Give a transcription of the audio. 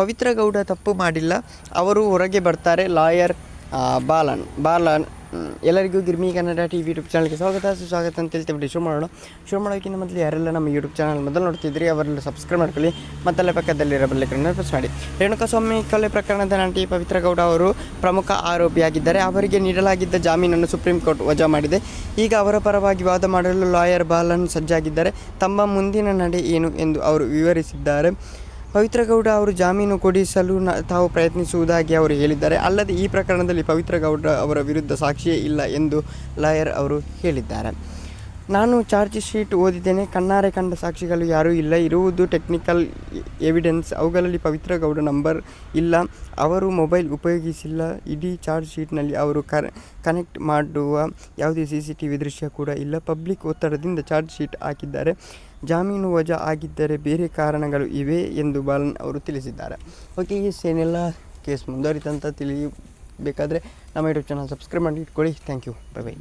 ಪವಿತ್ರ ಗೌಡ ತಪ್ಪು ಮಾಡಿಲ್ಲ. ಅವರು ಹೊರಗೆ ಬರ್ತಾರೆ. ಲಾಯರ್ ಬಾಲನ್ ಬಾಲನ್ ಎಲ್ಲರಿಗೂ Girmi Kannada T V YouTube ಚಾನಲ್ಗೆ ಸ್ವಾಗತ. ಸುಸ್ವಾಗತ ಅಂತ ಹೇಳ್ತೇವೆ ಶುರು ಮಾಡೋಣ ಶುರು ಮಾಡೋಕ್ಕಿಂತ ಮೊದಲು ಯಾರೆಲ್ಲ ನಮ್ಮ ಯೂಟ್ಯೂಬ್ ಚಾನಲ್ ಮೊದಲು ನೋಡ್ತಿದ್ರಿ ಅವರೆಲ್ಲ ಸಬ್ಸ್ಕ್ರೈಬ್ ಮಾಡ್ಕೊಳ್ಳಿ. ಮತ್ತಲ್ಲೇ ಪಕ್ಕದಲ್ಲಿರೋ ಬೆಲ್ಲೈಕನ್ನ ಪ್ರೆಸ್ ಮಾಡಿ. ರೇಣುಕಾಸ್ವಾಮಿ ಕೊಲೆ ಪ್ರಕರಣದ ನಟಿ ಪವಿತ್ರ ಗೌಡ ಅವರು ಪ್ರಮುಖ ಆರೋಪಿಯಾಗಿದ್ದಾರೆ. ಅವರಿಗೆ ನೀಡಲಾಗಿದ್ದ ಜಾಮೀನನ್ನು ಸುಪ್ರೀಂ ಕೋರ್ಟ್ ವಜಾ ಮಾಡಿದೆ. ಈಗ ಅವರ ಪರವಾಗಿ ವಾದ ಮಾಡಲು ಲಾಯರ್ ಬಾಲನ್ ಸಜ್ಜಾಗಿದ್ದಾರೆ. ತಮ್ಮ ಮುಂದಿನ ನಡೆ ಏನು ಎಂದು ಅವರು ವಿವರಿಸಿದ್ದಾರೆ. ಪವಿತ್ರ ಗೌಡ ಅವರು ಜಾಮೀನು ಕೊಡಿಸಲು ತಾವು ಪ್ರಯತ್ನಿಸುವುದಾಗಿ ಅವರು ಹೇಳಿದ್ದಾರೆ. ಅಲ್ಲದೆ ಈ ಪ್ರಕರಣದಲ್ಲಿ ಪವಿತ್ರಗೌಡ ಅವರ ವಿರುದ್ಧ ಸಾಕ್ಷಿಯೇ ಇಲ್ಲ ಎಂದು ಲಾಯರ್ ಅವರು ಹೇಳಿದ್ದಾರೆ. ನಾನು ಚಾರ್ಜ್ ಶೀಟ್ ಓದಿದ್ದೇನೆ. ಕಣ್ಣಾರೆ ಕಂಡ ಸಾಕ್ಷಿಗಳು ಯಾರೂ ಇಲ್ಲ. ಇರುವುದು ಟೆಕ್ನಿಕಲ್ ಎವಿಡೆನ್ಸ್ ಅವುಗಳಲ್ಲಿ ಪವಿತ್ರ ಗೌಡ ನಂಬರ್ ಇಲ್ಲ. ಅವರು ಮೊಬೈಲ್ ಉಪಯೋಗಿಸಿಲ್ಲ. ಇಡೀ ಚಾರ್ಜ್ ಶೀಟ್ನಲ್ಲಿ ಅವರು ಕನೆಕ್ಟ್ ಮಾಡುವ ಯಾವುದೇ ಸಿ ಸಿ ಟಿ ವಿ ದೃಶ್ಯ ಕೂಡ ಇಲ್ಲ. ಪಬ್ಲಿಕ್ ಒತ್ತಡದಿಂದ ಚಾರ್ಜ್ ಶೀಟ್ ಹಾಕಿದ್ದಾರೆ. ಜಾಮೀನು ವಜಾ ಆಗಿದ್ದರೆ ಬೇರೆ ಕಾರಣಗಳು ಇವೆ ಎಂದು ಬಾಲನ್ ಅವರು ತಿಳಿಸಿದ್ದಾರೆ. ಓಕೆ, ಈ ಏನೆಲ್ಲ ಕೇಸ್ ಮುಂದುವರಿತಂತ ತಿಳಿಯಬೇಕಾದರೆ ನಮ್ಮ ಯೂಟ್ಯೂಬ್ ಚಾನಲ್ ಸಬ್ಸ್ಕ್ರೈಬ್ ಮಾಡಿ ಇಟ್ಕೊಳ್ಳಿ. Thank you bye bye